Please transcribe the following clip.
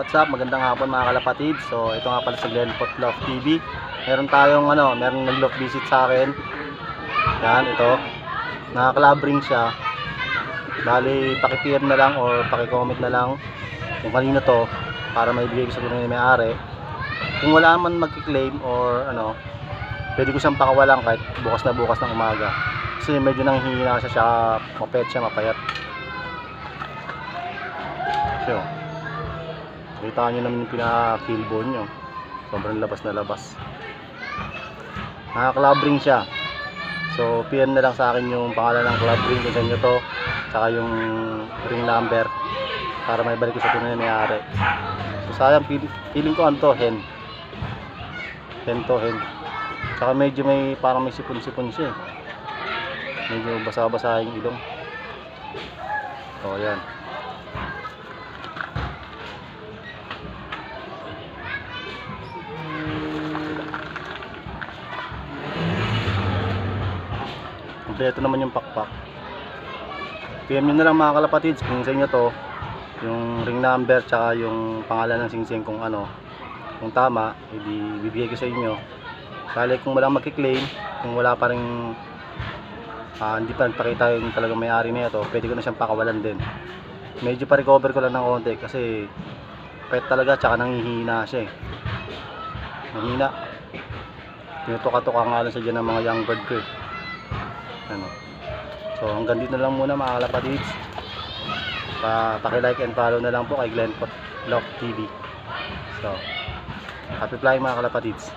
what's up? Magandang hapon mga kalapatid. So, ito nga pala sa Glenpot Love TV. Meron tayong ano, meron nag-love visit sa akin. Yan, ito. Nakakalabring siya. Bali, paki-PM na lang or paki-comment na lang kung kanino to para maibigay ko sa tunay na may-ari. Kung wala man magki-claim or ano, pwede ko siyang pakawalan kahit bukas na bukas ng umaga. Kasi medyo nanghihina siya siya, mapet siya, mapayat. So, Kita nyo naman yung pinaka-killbone nyo. Sobrang labas na labas. Nakaklabring siya. So, PM na lang sa akin yung pangalan ng club ring kung saan to. Tsaka yung ring number. Para may balik ko sa tunay na may-ari. So, sayang, feel- feeling ko ano to, hen. Hen to, hen. Tsaka medyo may, parang may sipon-sipon siya eh. Medyo basa-basa yung ilong. So, ayan. Kompleto naman yung pakpak. PM nyo na lang mga kalapatids kung sa inyo to yung ring number tsaka yung pangalan ng singsing kung ano kung tama, edi bibigay ko sa inyo. Bali kung walang magki-claim, kung wala pa rin ah, hindi pa nagpakita yung talagang may-ari na ito, pwede ko na siyang pakawalan din. Medyo pa recover ko lang ng konti kasi pet talaga tsaka nangihina siya eh. Nangihina. Tinutuka-tuka nga lang sa dyan ng mga young bird ko eh ano. So hanggang dito na lang muna mga kalapatids. Pa paki-like and follow na lang po kay Glenn Vlog TV. So happy flying mga kalapatids.